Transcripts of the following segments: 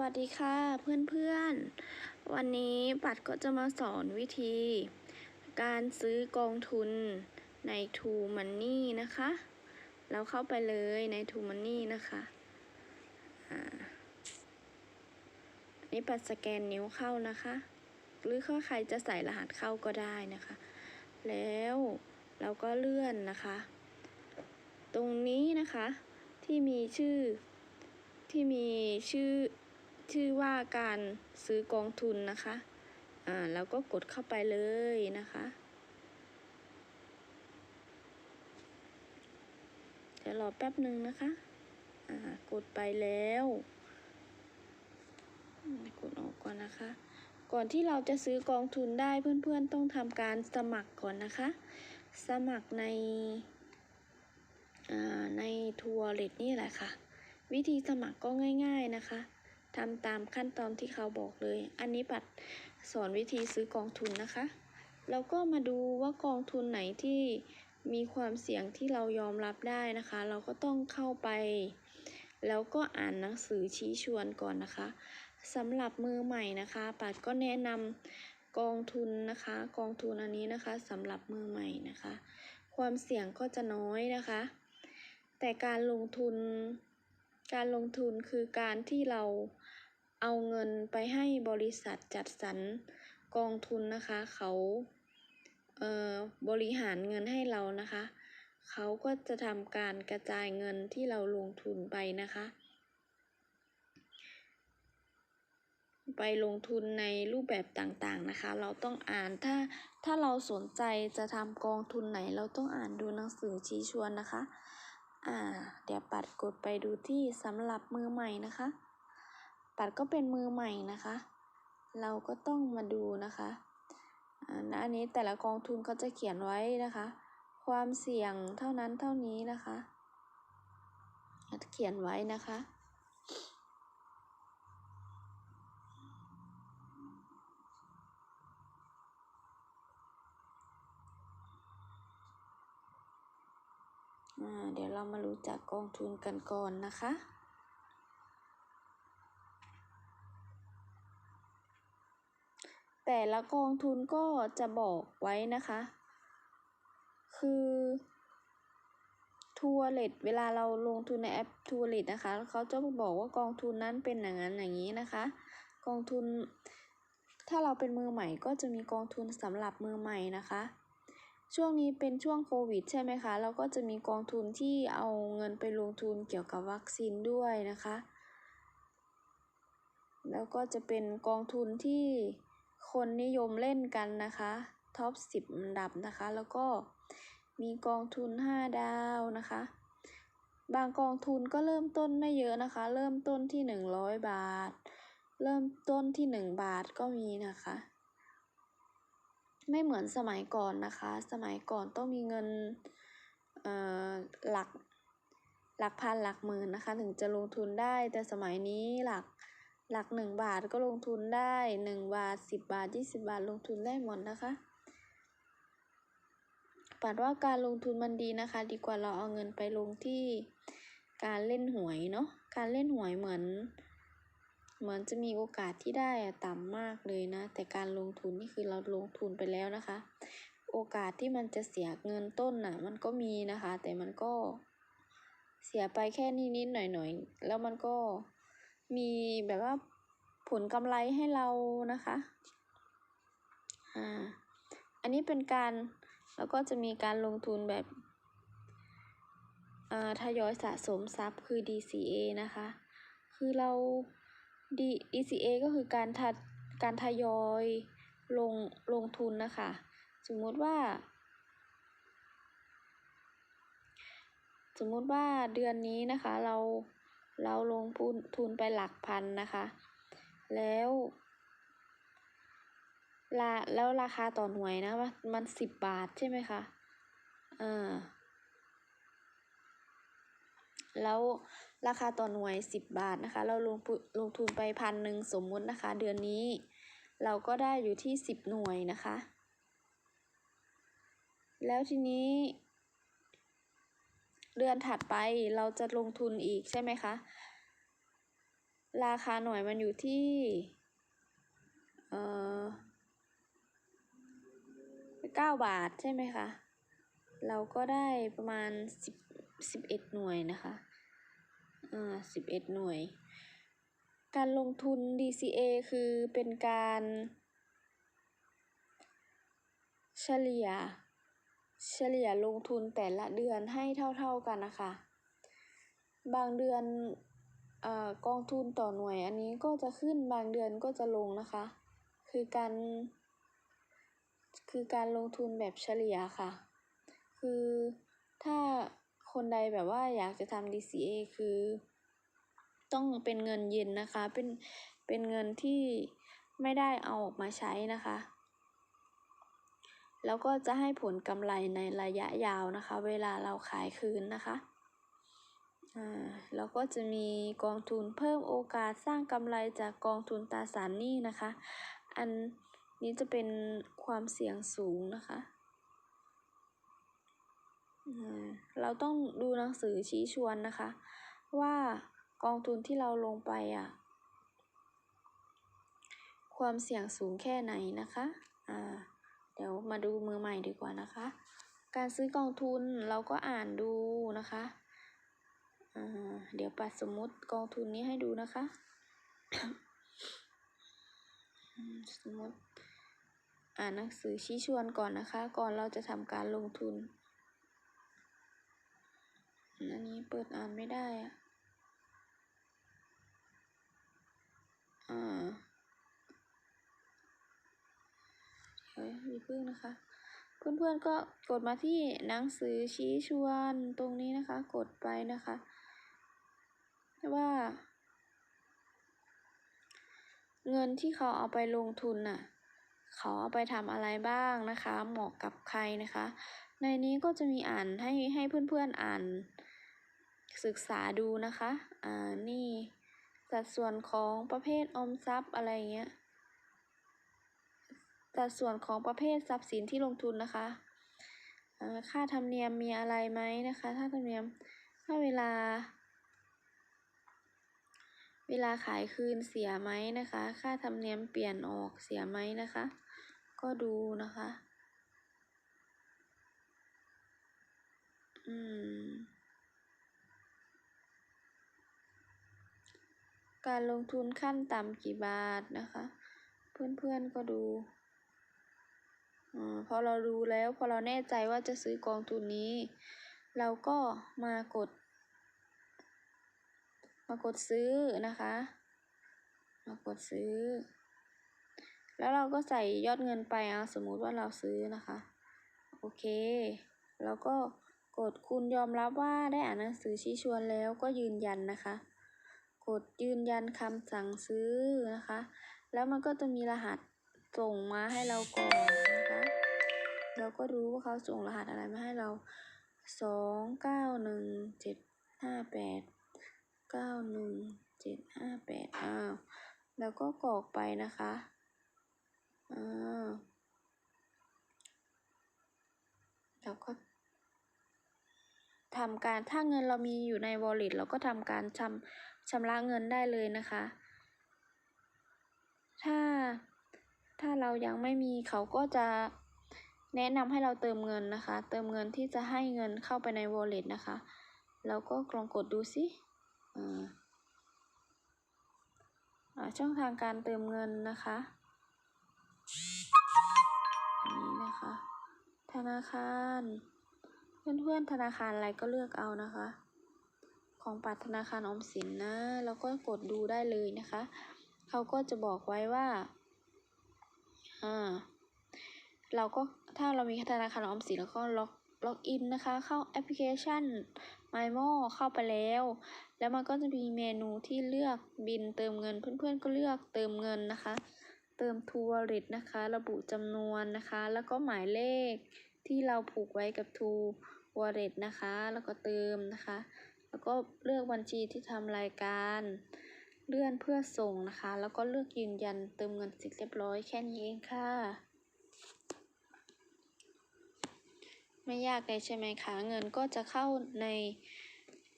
วัสดีค่ะเพื่อนๆ วันนี้ปัดก็จะมาสอนวิธี การซื้อกองทุนใน True Money นะคะ เราเข้าไปเลยใน True Money นะคะอันนี้ปัดสแกนนิ้วเข้านะคะ หรือถ้าใครจะใส่รหัสเข้าก็ได้นะคะ แล้วเราก็เลื่อนนะคะ ตรงนี้นะคะที่มีชื่อที่มีชื่อ ชื่อว่าการซื้อกองทุนนะคะ อ่าแล้วก็กดเข้าไปเลยนะคะ เดี๋ยวรอแป๊บหนึ่งนะคะ อ่ากดไปแล้ว กดออกก่อนนะคะ ก่อนที่เราจะซื้อกองทุนได้เพื่อนๆต้องทำการสมัครก่อนนะคะ สมัครในอ่าในทัวร์เลตนี่แหละค่ะ วิธีสมัครก็ง่าย ๆนะคะ ทำตามขั้นตอนที่เขาบอกเลย อันนี้ปัดสอนวิธีซื้อกองทุนนะคะ แล้วก็มาดูว่ากองทุนไหนที่มีความเสี่ยงที่เรายอมรับได้นะคะ เราก็ต้องเข้าไป แล้วก็อ่านหนังสือชี้ชวนก่อนนะคะสำหรับมือใหม่นะคะปัดก็แนะนำกองทุนนะคะ กองทุนอันนี้นะคะสำหรับมือใหม่นะคะ ความเสี่ยงก็จะน้อยนะคะ แต่การลงทุนการลงทุนคือการที่เรา เอาเงินไปให้บริษัทจัดสรรกองทุนนะคะ เขาเอ่อบริหารเงินให้เรานะคะ เขาก็จะทำการกระจายเงินที่เราลงทุนไปนะคะ ไปลงทุนในรูปแบบต่างๆนะคะ เราต้องอ่านถ้าถ้าเราสนใจจะทำกองทุนไหน เราต้องอ่านดูหนังสือชี้ชวนนะคะ อ่า เดี๋ยวปัดกดไปดูที่สำหรับมือใหม่นะคะ ปัดก็เป็นมือใหม่นะคะ เราก็ต้องมาดูนะคะอ่าอันนี้แต่ละกองทุนเขาจะเขียนไว้นะคะ ความเสี่ยงเท่านั้นเท่านี้นะคะเขียนไว้นะคะอ่าเดี๋ยวเรามารู้จักกองทุนกันก่อนนะคะ แต่ละกองทุนก็จะบอกไว้นะคะ คือทัวร์เลตเวลาเราลงทุนในแอปทัวร์เลตนะคะเขาจะบอกว่ากองทุนนั้นเป็นอย่างนั้นอย่างนี้นะคะ กองทุน ถ้าเราเป็นมือใหม่ก็จะมีกองทุนสำหรับมือใหม่นะคะ ช่วงนี้เป็นช่วงโควิดใช่ไหมคะแล้วก็จะมีกองทุนที่เอาเงินไปลงทุนเกี่ยวกับวัคซีนด้วยนะคะ แล้วก็จะเป็นกองทุนที่ คนนิยมเล่นกันนะคะท็อป 10อันดับนะคะ แล้วก็มีกองทุน 5 ดาวนะคะ บางกองทุนก็เริ่มต้นไม่เยอะนะคะ เริ่มต้นที่ 100 บาท เริ่มต้นที่ 1 บาทก็มีนะคะ ไม่เหมือนสมัยก่อนนะคะ สมัยก่อนต้องมีเงินเอ่อหลักหลักพันหลักหมื่นนะคะ ถึงจะลงทุนได้แต่สมัยนี้หลัก หลักหนึ่งบาทก็ลงทุนได้หนึ่งบาทสิบบาทยี่สิบาทลงทุนได้หมดนะคะ ปัดว่าการลงทุนมันดีนะคะ ดีกว่าเราเอาเงินไปลงที่การเล่นหวยเนาะ การเล่นหวยเหมือน เหมือนจะมีโอกาสที่ได้ต่ำมากเลยนะ แต่การลงทุนนี่คือเราลงทุนไปแล้วนะคะ โอกาสที่มันจะเสียเงินต้นน่ะมันก็มีนะคะ แต่มันก็เสียไปแค่นิดๆหน่อยๆ แล้วมันก็ มีแบบว่าผลกำไรให้เรานะคะ อ่า อันนี้เป็นการแล้วก็จะมีการลงทุนแบบอ่าทยอยสะสมทรัพย์คือ DCA นะคะ คือเรา D DCA ก็คือการทัดการทยอยลงลงทุนนะคะ สมมุติว่า สมมุติว่าเดือนนี้นะคะเรา เราลงทุนไปหลักพันนะคะ แล้วลาแล้วราคาต่อหน่วยนะว่ามันสิบบาทใช่ไหมคะอ่าแล้วราคาต่อหน่วยสิบบาทนะคะ เราลงลงทุนไปพันหนึ่งสมมุตินะคะ เดือนนี้ เราก็ได้อยู่ที่สิบหน่วยนะคะ แล้วทีนี้ เดือนถัดไปเราจะลงทุนอีกใช่ไหมคะ ราคาหน่วยมันอยู่ที่เอ่อเก้าบาทใช่ไหมคะ เราก็ได้ประมาณสิบสิบเอ็ดหน่วยนะคะอ่าสิบเอ็ดหน่วย การลงทุน DCA คือเป็นการ เฉลี่ย เฉลี่ยลงทุนแต่ละเดือนให้เท่าๆกันนะคะ บางเดือนอกองทุนต่อหน่วยอันนี้ก็จะขึ้นบางเดือนก็จะลงนะคะ คือการคือการลงทุนแบบเฉลี่ยค่ะ คือถ้าคนใดแบบว่าอยากจะทำ DCA คือ ต้องเป็นเงินเย็นนะคะ เป็นเป็นเงินที่ไม่ได้เอาออกมาใช้นะคะ แล้วก็จะให้ผลกำไรในระยะยาวนะคะ เวลาเราขายคืนนะคะอ่าแล้วก็จะมีกองทุนเพิ่มโอกาสสร้างกำไรจากกองทุนตราสารหนี้นะคะ อันนี้จะเป็นความเสี่ยงสูงนะคะอืมเราต้องดูหนังสือชี้ชวนนะคะ ว่ากองทุนที่เราลงไปอะ ความเสี่ยงสูงแค่ไหนนะคะ มาดูมือใหม่ดีกว่านะคะ การซื้อกองทุนเราก็อ่านดูนะคะเดี๋ยวปัดสมมติกองทุนนี้ให้ดูนะคะ สมมติอ่านหนังสือชี้ชวนก่อนนะคะ ก่อนเราจะทำการลงทุน อันนี้เปิดอ่านไม่ได้อะอ่า เดี๋ยวอย่าเพิ่งนะคะ เพื่อนๆก็กดมาที่หนังสือชี้ชวนตรงนี้นะคะ กดไปนะคะว่า เงินที่เขาเอาไปลงทุนน่ะเขาเอาไปทำอะไรบ้างนะคะ เหมาะกับใครนะคะ ในนี้ก็จะมีอ่านให้ให้เพื่อนๆอ่านศึกษาดูนะคะ อ่า นี่สัดส่วนของประเภทออมทรัพย์อะไรเงี้ย สัดส่วนของประเภททรัพย์สินที่ลงทุนนะคะ ค่าธรรมเนียมมีอะไรไหมนะคะค่าธรรมเนียมถ้าเวลา เวลาขายคืนเสียไหมนะคะ ค่าธรรมเนียมเปลี่ยนออกเสียไหมนะคะ ก็ดูนะคะ อืมการลงทุนขั้นต่ำกี่บาทนะคะ เพื่อนๆก็ดู พอเราดูแล้วพอเราแน่ใจว่าจะซื้อกองทุนนี้ เราก็มากด มากดซื้อนะคะ มากดซื้อ แล้วเราก็ใส่ยอดเงินไปเอาสมมุติว่าเราซื้อนะคะ โอเค แล้วก็กดคุณยอมรับว่าได้อ่านหนังสือชี้ชวนแล้วก็ยืนยันนะคะ กดยืนยันคำสั่งซื้อนะคะ แล้วมันก็จะมีรหัสส่งมาให้เราก่อน เราก็รู้ว่าเขาส่งรหัสอะไรมาให้เราสองเก้าหนึ่งเจ็ดห้าแปดเก้าหนึ่งเจ็ดห้าแปดอ้าวแล้วก็กรอกไปนะคะอ่าแล้วก็ทำการถ้าเงินเรามีอยู่ใน wallet เราก็ทำการชำชำระเงินได้เลยนะคะ ถ้าถ้าเรายังไม่มีเขาก็จะ แนะนำให้เราเติมเงินนะคะ เติมเงินที่จะให้เงินเข้าไปใน wallet นะคะเราก็ลองกดดูสิอ่าช่องทางการเติมเงินนะคะ อันนี้นะคะ ธนาคาร เพื่อนๆธนาคารอะไรก็เลือกเอานะคะ ของปัดธนาคารอมสินนะ แล้วก็กดดูได้เลยนะคะ เขาก็จะบอกไว้ว่า อ่า เราก็ถ้าเรามีธนาคารออมสินแล้วก็ล็อกล็อกอินนะคะ เข้าแอปพลิเคชัน MyMo เข้าไปแล้ว แล้วมันก็จะมีเมนูที่เลือกบินเติมเงินเพื่อนๆก็เลือกเติมเงินนะคะ เติม True Wallet นะคะ ระบุจำนวนนะคะ แล้วก็หมายเลขที่เราผูกไว้กับ True Wallet นะคะ แล้วก็เติมนะคะ แล้วก็เลือกบัญชีที่ทำรายการ เลื่อนเพื่อส่งนะคะ แล้วก็เลือกยืนยันเติมเงินเสร็จเรียบร้อยแค่นี้เองค่ะ ไม่ยากเลยใช่ไหมคะ เงินก็จะเข้าใน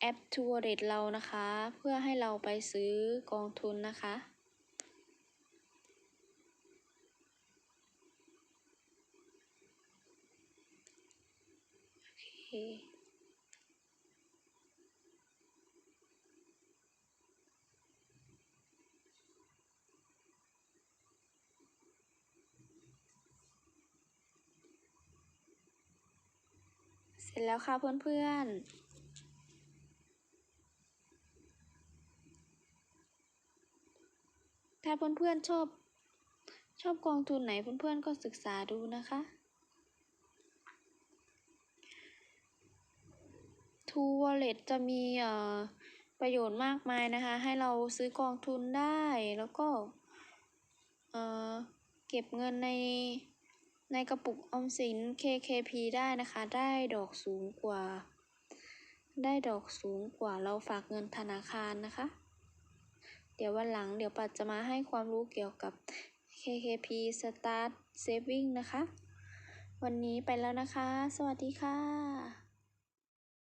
แอป t ู w a l l e t เรานะคะ เพื่อให้เราไปซื้อกองทุนนะคะ โอเค สร็จแล้วค่ะเพื่อนๆ ถ้าเพื่อนๆชอบ ชอบกองทุนไหนเพื่อนๆก็ศึกษาดูนะคะ ทูวอลเล็ตจะมีเอ่อประโยชน์มากมายนะคะ ให้เราซื้อกองทุนได้แล้วก็เอ่อเก็บเงินใน ในกระปุกออมสิน KKP ได้นะคะ ได้ดอกสูงกว่า ได้ดอกสูงกว่าเราฝากเงินธนาคารนะคะ เดี๋ยววันหลังเดี๋ยวปัดจะมาให้ความรู้เกี่ยวกับ KKP Start Saving นะคะ วันนี้ไปแล้วนะคะ สวัสดีค่ะ